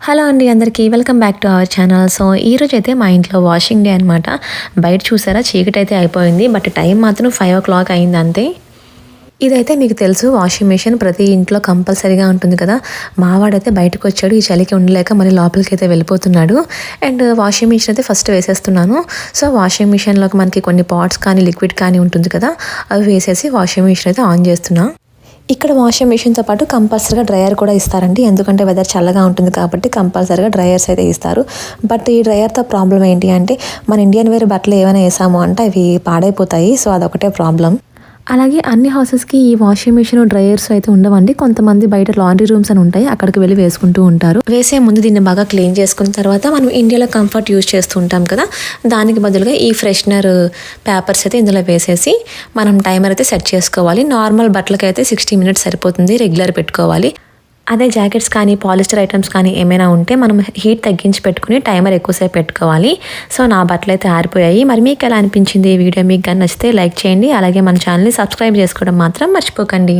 Hello అండి అందరికీ welcome back to our channel. So ఈరోజు అయితే మా ఇంట్లో వాషింగ్ డే అనమాట బయట చూసారా చీకటి అయితే అయిపోయింది బట్ టైం మాత్రం ఫైవ్ ఓ క్లాక్ అయింది అంతే ఇదైతే మీకు తెలుసు వాషింగ్ మిషన్ ప్రతి ఇంట్లో కంపల్సరీగా ఉంటుంది కదా. మావాడైతే బయటకు వచ్చాడు ఈ చలికి ఉండలేక మళ్ళీ లోపలికి అయితే వెళ్ళిపోతున్నాడు. అండ్ వాషింగ్ మిషన్ అయితే ఫస్ట్ వేసేస్తున్నాను. సో వాషింగ్ మిషన్లోకి మనకి కొన్ని పాట్స్ కానీ లిక్విడ్ కానీ ఉంటుంది కదా అవి వేసేసి వాషింగ్ మిషన్ అయితే ఆన్ చేస్తున్నాను ఇక్కడ వాషింగ్ మిషన్తో పాటు కంపల్సరీగా డ్రయర్ కూడా ఇస్తారండి. ఎందుకంటే వెదర్ చల్లగా ఉంటుంది కాబట్టి కంపల్సరీగా డ్రయర్స్ అయితే ఇస్తారు. బట్ ఈ డ్రయర్తో ప్రాబ్లం ఏంటి అంటే మన ఇండియన్ వేర్ బట్టలు ఏమైనా వేసాము అంటే అవి పాడైపోతాయి. సో అదొకటే ప్రాబ్లం. అలాగే అన్ని హౌసెస్కి ఈ వాషింగ్ మిషన్ డ్రయర్స్ అయితే ఉండవండి. కొంతమంది బయట లాండ్రీ రూమ్స్ అని ఉంటాయి. అక్కడికి వెళ్ళి వేసుకుంటూ ఉంటారు. వేసే ముందు దీన్ని బాగా క్లీన్ చేసుకున్న తర్వాత మనం ఇండియాలో కంఫర్ట్ యూజ్ చేస్తూ ఉంటాం కదా. దానికి బదులుగా ఈ ఫ్రెషనర్ పేపర్స్ అయితే ఇందులో వేసేసి మనం టైమర్ అయితే సెట్ చేసుకోవాలి. నార్మల్ బట్టలకి అయితే సిక్స్టీ మినిట్స్ సరిపోతుంది. రెగ్యులర్ పెట్టుకోవాలి. అదే జాకెట్స్ కానీ పాలిస్టర్ ఐటమ్స్ కానీ ఏమైనా ఉంటే మనం హీట్ తగ్గించి పెట్టుకుని టైమర్ ఎక్కువసేపు పెట్టుకోవాలి. సో నా బట్టలు అయితే ఆరిపోయాయి. మరి మీకు ఎలా అనిపించింది ఈ వీడియో? మీకు కానీ నచ్చితే లైక్ చేయండి. అలాగే మన ఛానల్ని సబ్స్క్రైబ్ చేసుకోవడం మాత్రం మర్చిపోకండి.